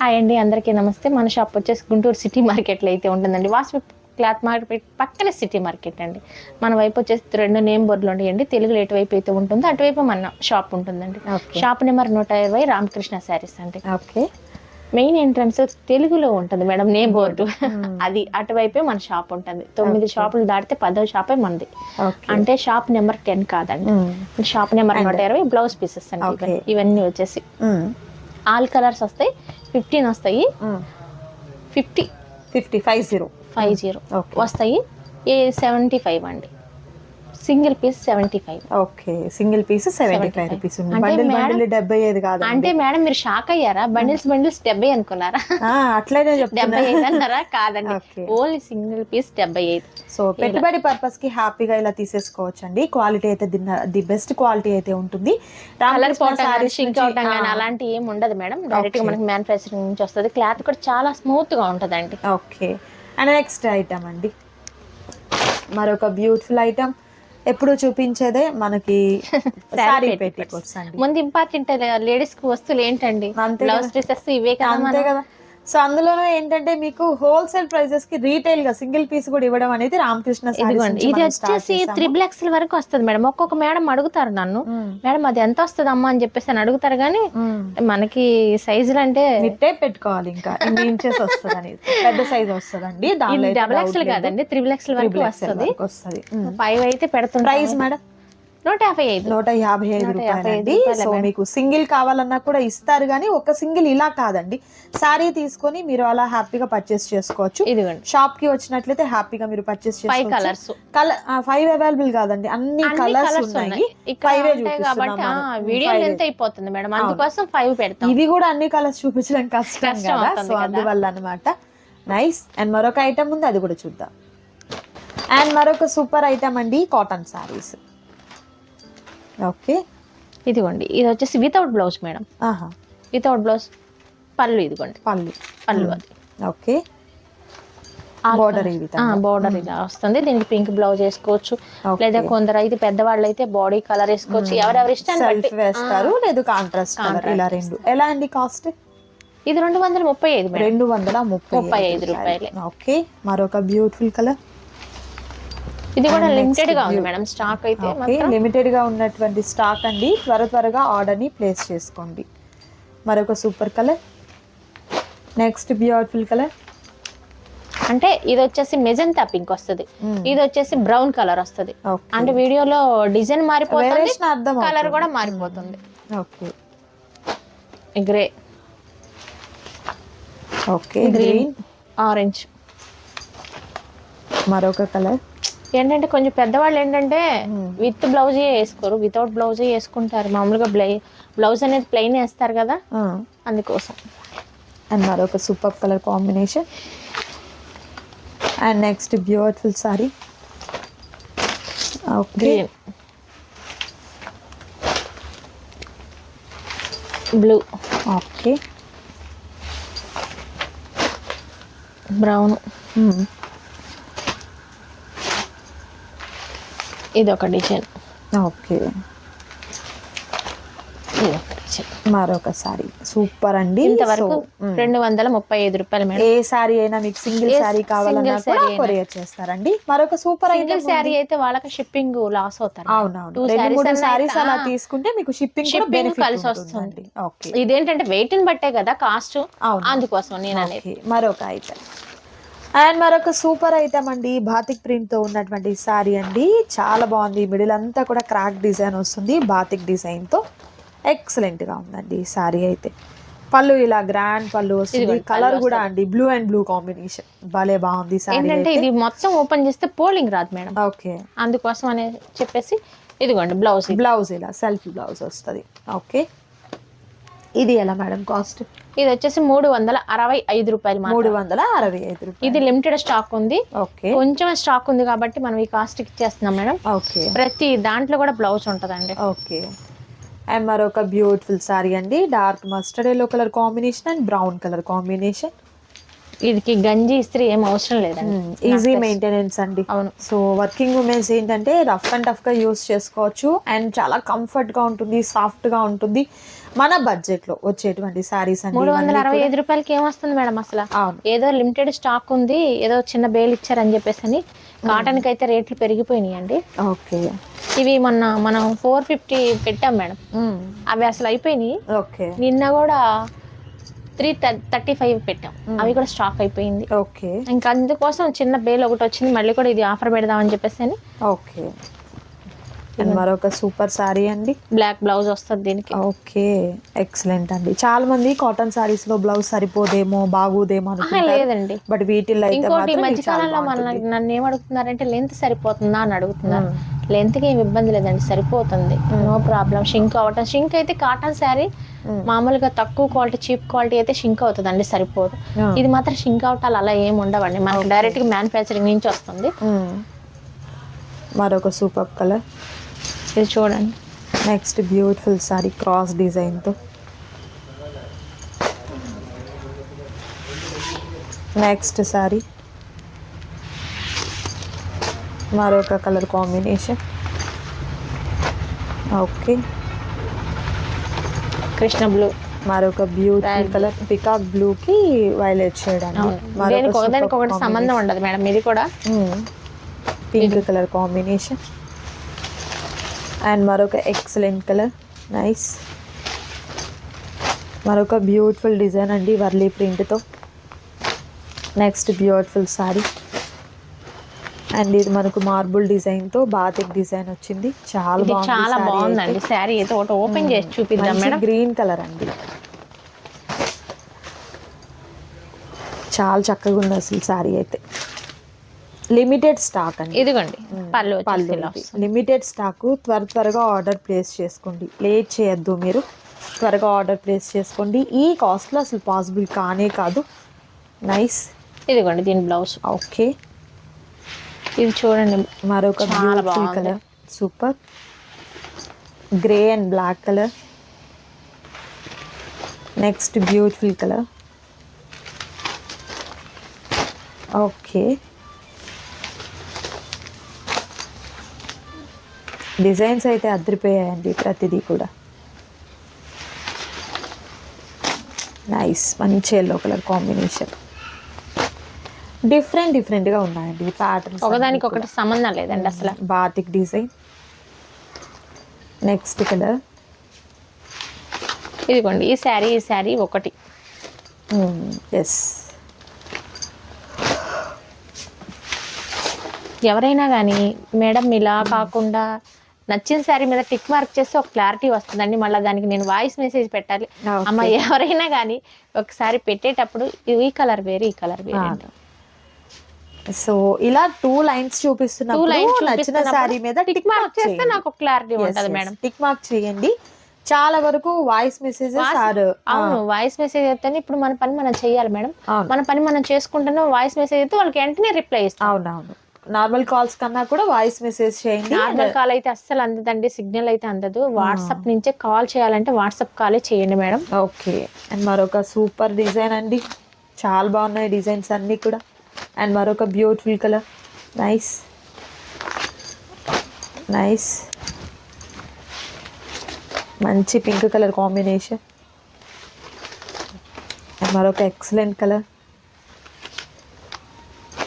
Hi అండి అందరికీ నమస్తే. మన షాప్ వచ్చేసి గుంటూరు సిటీ మార్కెట్లో అయితే ఉంటుందండి. వాసు క్లాత్ మార్కెట్ పక్కనే సిటీ మార్కెట్ అండి. మన వైపు వచ్చేసి రెండు నేమ్ బోర్డులు ఉంటాయండి. తెలుగులో ఎటువైపు అయితే ఉంటుందో అటువైపు మన షాప్ ఉంటుందండి. షాప్ నెంబర్ నూట ఇరవై రామకృష్ణ శారీస్ అండి. ఓకే మెయిన్ ఎంట్రన్స్ తెలుగులో ఉంటుంది మేడం నేమ్ బోర్డు. అది అటువైపే మన షాప్ ఉంటుంది. తొమ్మిది షాపులు దాటితే పదో షాపే మనది. అంటే షాప్ నెంబర్ టెన్ కాదండి. షాప్ నెంబర్ నూట ఇరవై బ్లౌజ్ పీసెస్ అండి. ఇవన్నీ. ఇవన్నీ వచ్చేసి. ఆల్ కలర్స్ వస్తాయి ఫిఫ్టీన్ వస్తాయి. Fifty fifty five zero five zero. వస్తాయి. ఏ సెవెంటీ ఫైవ్ అండి. Single piece seventy five. Okay single piece seventy five 75. Rupees bundle bundle డెబ్బై ఐదు కాదు అంటే మేడం మీరు షాక్ అయ్యారా? బండిల్స్ బండిల్స్ డెబ్బై అనుకున్నారా? అట్లనే డెబ్బై ఐదు అన్నారా? కాదండి. ఓన్లీ సింగిల్ పీస్ డెబ్బై ఐదు. సో పెట్టుబడి పర్పస్కి హ్యాపీగా ఇలా తీసేసుకోవచ్చు అండి క్వాలిటీ అయితే ది బెస్ట్ క్వాలిటీ అయితే ఉంటుంది. కలర్ పోవటం షింక్ అవటం కానీ అలాంటి ఏం ఉండదు మేడం. డైరెక్ట్గా. మనకి మ్యానుఫ్యాక్చరింగ్ నుంచి వస్తుంది. క్లాత్ కూడా చాలా స్మూత్గా ఉంటదండి. ఓకే. అండ్ నెక్స్ట్ ఐటమ్ అండి. మరొక బ్యూటిఫుల్ ఐటమ్ ఎప్పుడు చూపించేదే మనకి పెట్టికోట్స్ ముందు ఇంపార్టెంట్ లేడీస్కి వస్తువులు ఏంటండి? అంతే బ్లౌజ్ పీసెస్ ఇవే కదా అంతే మనం. కదా. సో అందులోనూ ఏంటంటే మీకు హోల్సేల్ ప్రైజెస్కి రీటైల్గా సింగిల్ పీస్ కూడా ఇవ్వడం అనేది రామకృష్ణ ఇది వచ్చేసి. త్రిబుల్ ఎక్స్ఎల్ వరకు వస్తుంది మేడం ఒక్కొక్క మేడం అడుగుతారు నన్ను. మేడం అది ఎంత వస్తుంది అమ్మా అని చెప్పేసి అని అడుగుతారు కానీ. మనకి సైజులు అంటే మిట్టే పెట్టుకోవాలి ఇంకా ఇన్ని ఇంచెస్ వస్తుంది అనేది పెద్ద సైజ్ వస్తుందండి డబుల్ ఎక్స్ఎల్. కాదండి త్రిబుల్ ఎక్స్ఎల్ వరకు వస్తుంది. ఫైవ్ అయితే పెడుతుంది ప్రైస్ మేడం నూట యాభై ఐదు. నూట యాభై ఐదు రూపాయలండి. సో. మీకు సింగిల్ కావాలన్నా కూడా ఇస్తారు కానీ ఒక సింగిల్ ఇలా కాదండి. సారీ తీసుకొని మీరు అలా హ్యాపీగా పర్చేస్ చేసుకోవచ్చు. ఇదిగోండి. షాప్కి వచ్చినట్లయితే హ్యాపీగా మీరు పర్చేస్ ఫైవ్ చేసుకోవచ్చు. కలర్స్ కలర్ ఫైవ్ అవైలబుల్ కాదండి. అన్ని కలర్స్ ఉన్నాయి. ఫైవే కాబట్టి. వీడియో. లెంత్ అయిపోతుంది మేడం? అందుకోసం ఫైవ్ పెడతాం. ఇవి కూడా అన్ని కలర్స్ చూపించడం కష్టం కదా. సో. అందువల్ల అనమాట నైస్ అండ్ మరొక ఐటమ్ ఉంది అది కూడా చూద్దాం. అండ్ మరొక సూపర్ ఐటమ్ అండి కాటన్ సారీస్ ఓకే. ఇదిగోండి ఇది వచ్చేసి వితౌట్ బ్లౌజ్ మేడం. ఆహా. వితౌట్ బ్లౌజ్ పళ్ళు ఇదిగోండి. పళ్ళు. పళ్ళు అది. ఓకే. బోర్డర్ బోర్డర్ ఇలా వస్తుంది. దీనికి పింక్ బ్లౌజ్ వేసుకోవచ్చు. లేదా కొందరు అయితే పెద్దవాళ్ళు అయితే బాడీ కలర్ వేసుకోవచ్చు ఎవరెవరి ఇష్టాన్ని వేస్తారు లేదు కాంట్రాస్ట్ కలర్ ఇలా రెండు. ఎలా అండి కాస్ట్ ఇది రెండు వందల ముప్పై ఐదు రెండు వందల ముప్పై ముప్పై ఐదు రూపాయలే. ఓకే. మరొక బ్యూటిఫుల్ కలర్ ఇది కూడా లిమిటెడ్గా ఉంది. మేడం స్టాక్ అయితే లిమిటెడ్గా ఉన్నటువంటి స్టాక్ అండి. త్వర త్వరగా ఆర్డర్ని ప్లేస్ చేసుకోండి. మరొక super colour next beautiful colour అంటే ఇది వచ్చేసి మెజంతా పింక్ వస్తుంది. ఇది వచ్చేసి బ్రౌన్ కలర్ వస్తుంది. అంటే వీడియోలో డిజైన్ మారిపోతుంది కలర్ కూడా మారిపోతుంది. Okay grey okay green orange మరొక కలర్ ఏంటంటే కొంచెం పెద్దవాళ్ళు ఏంటంటే. విత్ బ్లౌజే వేసుకోరు వితౌట్ బ్లౌజే వేసుకుంటారు. మామూలుగా బ్లై బ్లౌజ్ అనేది ప్లెయిన్ వేస్తారు కదా? అందుకోసం. అండ్ మరొక super colour combination and next beautiful sari okay green blue okay brown ఇది ఒక డిజైన్. ఓకే. మరొక సారీ. సూపర్ అండి. ఇంతవరకు. రెండు వందల ముప్పై ఐదు రూపాయలు మేడం. ఏ సారీ అయినా మీకు సింగిల్ సారీ కావాలన్నా. కొరియర్ చేస్తారండి. మరొక సూపర్ సింగిల్ ఐటమ్ శారీ అయితే వాళ్ళకి షిప్పింగ్ లాస్ అవుతారు. అవునవును. రెండు మూడు సారీస్ అయితే, అలా తీసుకుంటే మీకు షిప్పింగ్ బెనిఫిట్ కలిసి వస్తుంది. ఇదేంటంటే వెయిట్ని బట్టే కదా కాస్ట్ అందుకోసం నేను అనేది. మరొక ఐటమ్ అండ్ మరొక సూపర్ ఐటమ్ అండి బాతిక్ ప్రింట్తో ఉన్నటువంటి సారీ అండి. చాలా బాగుంది. మిడిల్ అంతా కూడా క్రాక్ డిజైన్ వస్తుంది. బాతిక్ డిజైన్తో ఎక్సలెంట్గా ఉందండి ఈ సారీ అయితే. పళ్ళు ఇలా గ్రాండ్ పళ్ళు వస్తుంది. కలర్ కూడా అండి. Blue and blue combination. భలే బాగుంది ఏంటంటే ఇది మొత్తం ఓపెన్ చేస్తే పోలింగ్ రాదు మేడం. ఓకే. అందుకోసం అనే చెప్పేసి ఇదిగోండి బ్లౌజ్. బ్లౌజ్ ఇలా సెల్ఫ్ బ్లౌజ్ వస్తుంది. ఓకే. ఇది ఎలా మేడం కాస్ట్? ఇది వచ్చేసి మూడు వందల అరవై ఐదు రూపాయలు. మూడు వందల అరవై ఐదు రూపాయలు. ఇది లిమిటెడ్ స్టాక్ ఉంది. ఓకే. కొంచెం స్టాక్ ఉంది కాబట్టి మనం ఈ కాస్ట్ ఇచ్చేస్తున్నాం మేడం. ఓకే. ప్రతి దాంట్లో కూడా బ్లౌజ్ ఉంటదండి. ఓకే. అండ్ మరొక బ్యూటిఫుల్ సారీ అండి. Dark mustard yellow colour combination and brown colour combination వీటికి గంజి ఇస్త్రీ ఏం అవసరం లేదండి. ఈజీ మెయింటెనెన్స్ అండి. అవును. సో వర్కింగ్ ఉమెన్స్ ఏంటంటే రఫ్ అండ్ టఫ్గా యూస్ చేసుకోవచ్చు. అండ్ చాలా కంఫర్ట్గా ఉంటుంది సాఫ్ట్గా ఉంటుంది. మన బడ్జెట్లో వచ్చేటువంటి సారీస్ అండి మూడు వందల అరవై. ఐదు రూపాయలకి ఏమొస్తుంది మేడం అసలు? ఏదో లిమిటెడ్ స్టాక్ ఉంది ఏదో చిన్న బేల్ ఇచ్చారని చెప్పేసి అని కాటన్కి అయితే రేట్లు పెరిగిపోయినాయి అండి ఓకే. ఇవి మొన్న మనం ఫోర్ ఫిఫ్టీ పెట్టాం మేడం. అవి అసలు అయిపోయినాయి. ఓకే. నిన్న కూడా త్రీ థర్టీ ఫైవ్ పెట్టాం. అవి కూడా స్టాక్ అయిపోయింది. ఓకే. ఇంకా అందుకోసం చిన్న బేల్ ఒకటి వచ్చింది. మళ్ళీ కూడా ఇది ఆఫర్ పెడదామని చెప్పేసి అని. ఓకే. మరొక సూపర్ సారీ అండి. బ్లాక్ బ్లౌజ్ వస్తుంది దీనికి. ఓకే. ఎక్సలెంట్ అండి. చాలా మంది కాటన్ సారీస్లో బ్లౌజ్ సరిపోదేమో బాగోదేమో లేదండి. బట్ వీటిల్లో ఇంకోటి ఈ మాత్రం మధ్య ఇది చాలా కాలంలో మన. నన్ను ఏం అడుగుతున్నారంటే లెంత్ సరిపోతుందా? అని అడుగుతున్నారు. మ్మ్. లెంత్కి ఏం ఇబ్బంది లేదండి సరిపోతుంది. నో ప్రాబ్లం షింక్ అవ్వటం షింక్ అయితే కాటన్ శారీ. మామూలుగా తక్కువ క్వాలిటీ చీప్ క్వాలిటీ అయితే షింక్ అవుతుంది అండి సరిపోదు. ఇది మాత్రం షింక్ అవటాలు అలా ఏం ఉండవండి. మనకి డైరెక్ట్గా మ్యానుఫ్యాక్చరింగ్ నుంచి వస్తుంది. మ్మ్. మరొక సూపర్ కలర్. ఇది చూడండి. నెక్స్ట్ బ్యూటిఫుల్ సారీ క్రాస్ డిజైన్తో నెక్స్ట్ సారీ మరొక colour combination. Okay Krishna blue మరొక Right. కలర్ పికాక్ బ్లూకి వైలెట్ చేయడానికి దేనికి ఒకదానికి ఒకటి సంబంధం ఉండదు మేడం. ఇది కూడా పింక్ కలర్ కాంబినేషన్ అండ్ మరొక ఎక్సలెంట్ కలర్ నైస్ మరొక బ్యూటిఫుల్ డిజైన్ అండి వర్లీ ప్రింట్తో. నెక్స్ట్ బ్యూటిఫుల్ సారీ అండ్ ఇది మనకు మార్బుల్ డిజైన్తో బాతిక్ డిజైన్ వచ్చింది. చాలా బాగుంది చాలా బాగుందండి. శారీ అయితే ఒకటి ఓపెన్ చేసి చూపిద్దాం మేడం. గ్రీన్ కలర్ అండి. చాలా చక్కగా ఉంది అసలు సారీ అయితే. లిమిటెడ్ స్టాక్ అండి. ఇదిగోండి పళ్ళు పళ్ళు ఇది. వస్తుంది. లిమిటెడ్ స్టాక్ త్వర త్వరగా ఆర్డర్ ప్లేస్ చేసుకోండి. లేట్ చేయొద్దు మీరు. త్వరగా ఆర్డర్ ప్లేస్ చేసుకోండి. ఈ కాస్ట్లో అసలు పాసిబుల్ కానే కాదు. నైస్. ఇదిగోండి దీని బ్లౌజ్. ఓకే. ఇది చూడండి మరొక beautiful. Colour super grey and black colour next beautiful colour okay designs అయితే అదిరిపోయాయండి ప్రతిదీ కూడా. నైస్ మంచి ఎల్లో కలర్ కాంబినేషన్ డిఫరెంట్ డిఫరెంట్గా ఉన్నాయండి ప్యాటర్న్స్ ఒకదానికి ఒకటి సంబంధం లేదండి అసలు. బాతిక్ డిజైన్ నెక్స్ట్ కలర్ ఇదిగోండి ఈ శారీ ఈ శారీ ఒకటి. ఎస్ ఎవరైనా కానీ మేడం ఇలా కాకుండా నచ్చిన శారీ మీద టిక్ మార్క్ చేస్తే ఒక క్లారిటీ వస్తుందండి. మళ్ళీ దానికి నేను వాయిస్ మెసేజ్ పెట్టాలి. అమ్మ ఎవరైనా కానీ ఒకసారి పెట్టేటప్పుడు ఈ కలర్ వేరు ఈ కలర్ వేరు. సో ఇలా టూ లైన్స్ టూ చూపిస్తున్నప్పుడు నచ్చిన శారీ మీద టిక్ మార్క్ చేస్తే నాకు క్లారిటీ ఉంటది మేడం. టిక్ మార్క్ చేయండి. చాలా వరకు వాయిస్ మెసేజెస్ ఆర్ అవును వాయిస్ మెసేజ్ అయితేనే ఇప్పుడు మన పని మనం చేయాలి మేడం. మన పని మనం చేసుకుంటున్నా వాయిస్ మెసేజ్ అయితే వాళ్ళకి వెంటనే రిప్లై ఇస్తాం అవునవును. నార్మల్ కాల్స్ కన్నా కూడా వాయిస్ మెసేజ్ చేయండి. నార్మల్ కాల్ అయితే అస్సలు అందదండి సిగ్నల్ అయితే అందదు. వాట్సాప్ నుంచే కాల్ చేయాలంటే వాట్సాప్ కాలే చేయండి మేడం. ఓకే అండ్ మరొక సూపర్ డిజైన్ అండి. చాలా బాగున్నాయి డిజైన్స్ అన్నీ కూడా. అండ్ మరొక బ్యూటిఫుల్ కలర్ నైస్ నైస్ మంచి పింక్ కలర్ కాంబినేషన్ అండ్ మరొక excellent colour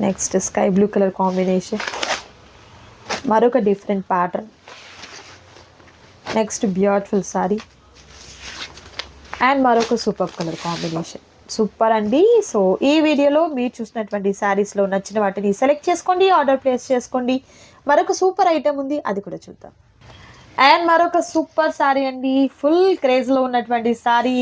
next sky blue colour combination మరొక different pattern next beautiful sari and మరొక సూపర్ కలర్ కాంబినేషన్ సూపర్ అండి. సో ఈ వీడియోలో మీరు చూసినటువంటి శారీస్లో నచ్చిన వాటిని సెలెక్ట్ చేసుకోండి ఆర్డర్ ప్లేస్ చేసుకోండి. మరొక సూపర్ ఐటమ్ ఉంది అది కూడా చూద్దాం. అండ్ మరొక సూపర్ సారీ అండి. ఫుల్ క్రేజ్లో ఉన్నటువంటి సారీ.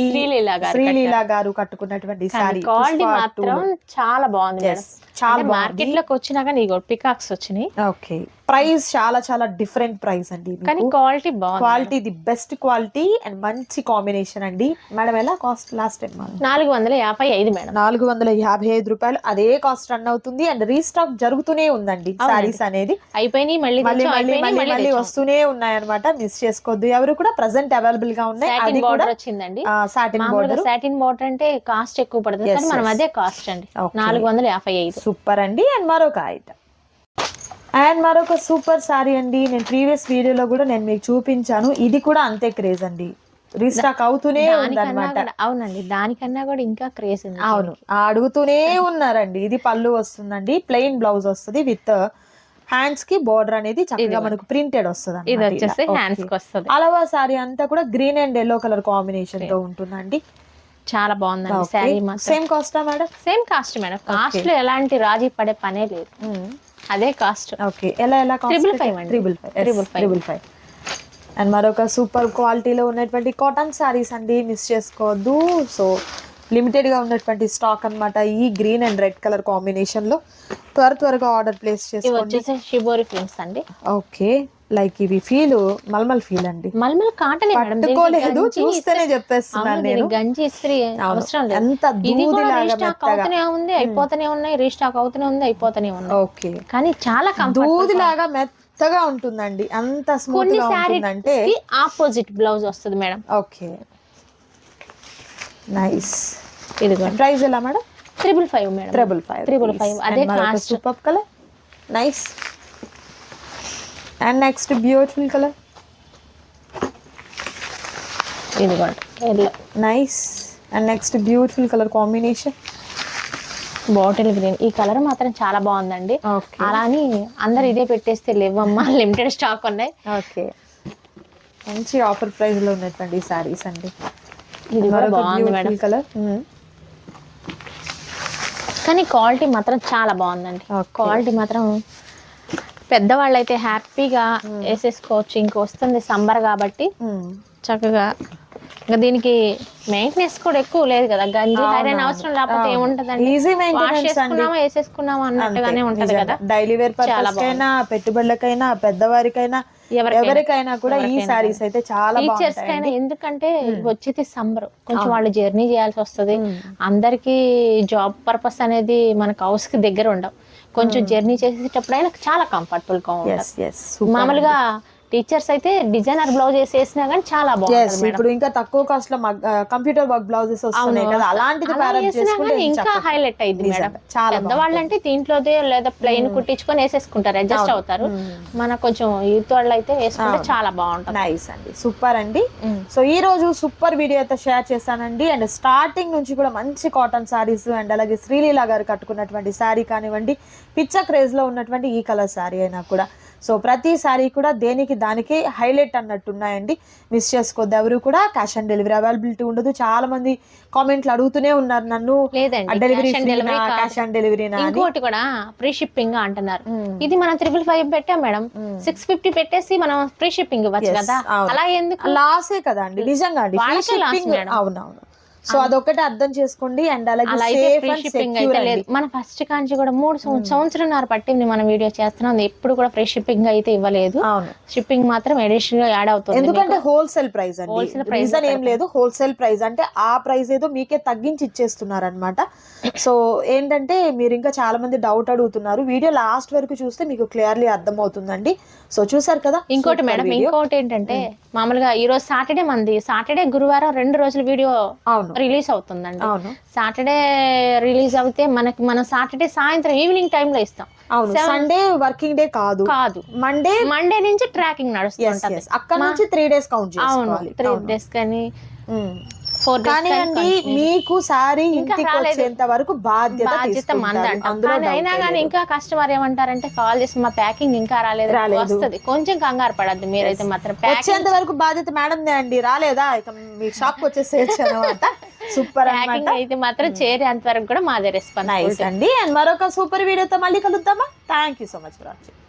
శ్రీలీల గారు కట్టుకున్నటువంటి సారీ. క్వాలిటీ మాత్రం చాలా బాగుంది చాలా మార్కెట్లోకి వచ్చినా కానీ ఇగో పికాక్స్ వచ్చినాయి. ఓకే. ప్రైస్ చాలా చాలా డిఫరెంట్ ప్రైస్ అండి కానీ క్వాలిటీ బాగుంది quality the best quality and మంచి కాంబినేషన్ అండి. మేడం ఎలా కాస్ట్ లాస్ట్ టైం నాలుగు వందల యాభై ఐదు మేడం. నాలుగు వందల యాభై ఐదు రూపాయలు అదే కాస్ట్ రన్ అవుతుంది అండ్ రీస్టాక్ జరుగుతూనే ఉందండి సారీస్ అనేది. అయిపోయినాయి మళ్ళీ మళ్ళీ మళ్ళీ మళ్ళీ వస్తూనే ఉన్నాయన్నమాట. మిస్ చేసుకోవద్దు. ఎవరు కూడా ప్రెసెంట్ అవైలబుల్గా ఉన్నాయి. అది బార్డర్ వచ్చిందండి. సాటిన్ బోర్డర్ సాటిన్ బార్డర్ అంటే కాస్ట్ ఎక్కువ పడుతుంది. కానీ మనం. అదే కాస్ట్ అండి. నాలుగు వందల యాభై ఐదు. సూపర్ అండి. అండ్ మరొక ఐటమ్ అండ్ మరొక సూపర్ సారీ అండి. నేను ప్రీవియస్ వీడియోలో కూడా నేను మీకు చూపించాను. ఇది కూడా అంతే క్రేజ్ అండి. రీస్టాక్ అవుతూనే ఉందన్నమాట. అవునండి. దానికన్నా కూడా ఇంకా క్రేజ్ అవును. అడుగుతూనే ఉన్నారండి. ఇది పళ్ళు వస్తుందండి. ప్లెయిన్ బ్లౌజ్ వస్తుంది విత్ హ్యాండ్స్కి బోర్డర్ అనేది చక్కగా మనకు ప్రింటెడ్ వస్తుంది ఇది వచ్చేసి హ్యాండ్స్కి వస్తుంది. అలవా సారీ అంతా కూడా గ్రీన్ అండ్ ఎల్లో కలర్ కాంబినేషన్తో ఉంటుందండి. చాలా బాగుందండి శారీ సేమ్ కాస్టా మేడం సేమ్ కాస్ట్ మేడం కాస్ట్లో ఎలాంటి రాజీ పడే పనే లేదు. అదే కాస్ట్ ఓకే ఎలా ఎలా five అండి. Triple five Triple five. Triple five and మరొక సూపర్ క్వాలిటీలో ఉన్నటువంటి కాటన్ సారీస్ అండి. మిస్ చేసుకోవద్దు. సో లిమిటెడ్గా ఉన్నటువంటి స్టాక్ అన్నమాట ఈ గ్రీన్ అండ్ రెడ్ కలర్ కాంబినేషన్లో త్వర త్వరగా ఆర్డర్ ప్లేస్ చేసుకోండి. వచ్చేసి షిబోరి ప్రింట్స్ అండి. ఓకే. లైక్ ఇవి ఫీల్ మల్మల్ ఫీల్ అండి. మల్మల్ కాటన్ పట్టుకోలేదు చూస్తేనే చెప్పేస్తున్నాను నేను. గంజి ఇస్త్రీ అవసరం లేదు. ఎంత అవుతూనే ఉంది అయిపోతూనే ఉన్నాయి రీస్టాక్ అవుతూనే ఉంది అయిపోతూనే ఉన్నాయి. ఓకే. కానీ చాలా కంఫర్ట్ దూదిలాగా మెత్తగా ఉంటుందండి. అంత స్మూత్గా ఉంటుందంటే ఆపోజిట్ బ్లౌజ్ వస్తుంది మేడం. ఓకే. నైస్ ఇదిగో. ప్రైస్ ఎలా madam? Triple five madam. Triple five triple five అదే cost super colour nice and next beautiful colour ఇదిగోండి yellow. Nice and next beautiful colour combination bottle green ఈ colour మాత్రం చాలా బాగుందండి. Okay అలా అని అందరు ఇదే పెట్టేస్తే లేవమ్మా. లిమిటెడ్ స్టాక్ ఉన్నాయి. ఓకే మంచి ఆఫర్ ప్రైస్లో ఉన్నటువంటి సారీస్ అండి. ఇది కూడా బాగుంది మేడం. కలర్ కానీ క్వాలిటీ మాత్రం చాలా బాగుందండి. క్వాలిటీ మాత్రం పెద్దవాళ్ళు అయితే హ్యాపీగా వేసేసుకోవచ్చు. ఇంక వస్తుంది సంబర్ కాబట్టి చక్కగా ఇంకా దీనికి మెయింటెనెన్స్ కూడా ఎక్కువ లేదు కదా. గంజి ఐరన్ అవసరం లేకపోతే ఏముంటదండి? ఈజీ వాష్ మెయింటెనెన్స్ చేసుకున్నామా వేసేసుకున్నామా అన్నట్టుగానే ఉంటది కదా. డైలీ వేర్ పర్పస్ కైనా పెట్టుబడులకైనా పెద్దవారికైనా ఎవరికైనా. కూడా ఈ సారీస్ అయితే చాలా టీచర్స్ కైనా ఎందుకంటే వచ్చేది సంబర్ కొంచెం వాళ్ళు జర్నీ చేయాల్సి వస్తుంది. అందరికి జాబ్ పర్పస్ అనేది మనకు హౌస్కి దగ్గర ఉండవు. కొంచెం జర్నీ చేసేటప్పుడు అయినా చాలా కంఫర్టబుల్గా ఉంటుంది మామూలుగా టీచర్స్ అయితే డిజైనర్ బ్లౌజ్ వేసేసినా కానీ చాలా మేడం. ఇప్పుడు ఇంకా తక్కువ కాస్ట్లో కంప్యూటర్ వర్క్ బ్లౌజెస్ వస్తున్నాయి కదా అలాంటిది ఇంకా హైలైట్ అయింది మేడం. పెద్దవాళ్ళు అంటే దీంట్లోదే లేదా ప్లెయిన్ కుట్టించుకొని వేసేసుకుంటారు అడ్జస్ట్ అవుతారు. మన కొంచెం యూత్ వాళ్ళు అయితే వేసుకుంటే చాలా బాగుంటుంది. నైస్ అండి. సూపర్ అండి. సో ఈ రోజు సూపర్ వీడియో అయితే షేర్ చేశానండి. అండ్ స్టార్టింగ్ నుంచి కూడా మంచి కాటన్ సారీస్ అండ్ అలాగే శ్రీలీల గారు కట్టుకున్నటువంటి శారీ కానివ్వండి పిచ్చ క్రేజ్లో ఉన్నటువంటి ఈ కలర్ శారీ అయినా కూడా. సో ప్రతి శారీ కూడా దేనికి దానికి హైలైట్ అన్నట్టు ఉన్నాయండి మిస్ చేసుకోవద్దు. ఎవరు కూడా క్యాష్ ఆన్ డెలివరీ అవైలబిలిటీ ఉండదు. చాలా మంది కామెంట్లు అడుగుతూనే ఉన్నారు నన్ను. డెలివరీ. క్యాష్ ఆన్ డెలివరీనా అని. ఇంకోటి కూడా ఫ్రీ షిప్పింగ్ అంటున్నారు. మ్మ్. ఇది మనం త్రిబుల్ ఫైవ్ పెట్టాం మేడం. సిక్స్ ఫిఫ్టీ పెట్టేసి మనం ఫ్రీ షిప్పింగ్ ఇవ్వచ్చు కదా. అలా ఎందుకు? లాసే కదా అండి నిజంగా అండి. అవునవును. సో అదొక్కటి అర్థం చేసుకోండి అండ్ అలాగే మన ఫస్ట్ కాంచి కూడా మూడు సంవ- సంవత్సరంన్నర పట్టింది మనం వీడియో చేస్తున్నాం. ఎప్పుడు కూడా ఫ్రీ షిప్పింగ్ అయితే ఇవ్వలేదు. షిప్పింగ్ మాత్రం అడిషనల్గా యాడ్ అవుతుంది ఎందుకంటే హోల్సేల్ ప్రైస్ అండి. Price రీజన్ ఏం లేదు. హోల్సేల్ ప్రైస్ అంటే ఆ ప్రైస్ ఏదో మీకే తగ్గించి ఇచ్చేస్తున్నారు అనమాట సో ఏంటంటే మీరు ఇంకా చాలా మంది డౌట్ అడుగుతున్నారు. వీడియో లాస్ట్ వరకు చూస్తే మీకు క్లియర్లీ అర్థం అవుతుందండి సో చూసారు కదా? ఇంకోటి మేడం. ఇంకోటి ఏంటంటే మామూలుగా ఈ రోజు సాటర్డే మంది. సాటర్డే గురువారం రెండు రోజులు వీడియో అవును. రిలీజ్ అవుతుందండి. సాటర్డే రిలీజ్ అవుతే మనకి మనం సాటర్డే సాయంత్రం ఈవినింగ్ టైం లో ఇస్తాం. అవును. సండే వర్కింగ్ డే కాదు. కాదు. మండే మండే నుంచి ట్రాకింగ్ నడుస్తుంటది. అక్కడ నుంచి త్రీ డేస్ కౌంట్ అవును. త్రీ డేస్ కానీ. ఫోర్ కానీ అండి మీకు సారీ ఇంటికి. వచ్చేంత వరకు బాధ్యత బాధ్యత అయినా కానీ. ఇంకా కస్టమర్ ఏమంటారంటే కాల్ చేసి మా ప్యాకింగ్ ఇంకా రాలేదు. వస్తుంది. కొంచెం కంగారు పడద్దు. మీరైతే మాత్రం వచ్చేంత వరకు బాధ్యత మేడం అండి. రాలేదా? ఇక మీ షాప్ వచ్చేసేయచ్చు అనమాట సూపర్ ప్యాకింగ్ అయితే మాత్రం చేరేంత వరకు కూడా మాదే నైస్ రెస్పాన్స్ అండి. అండ్ మరొక సూపర్ వీడియోతో మళ్ళీ కలుద్దామా? Thank you so much for watching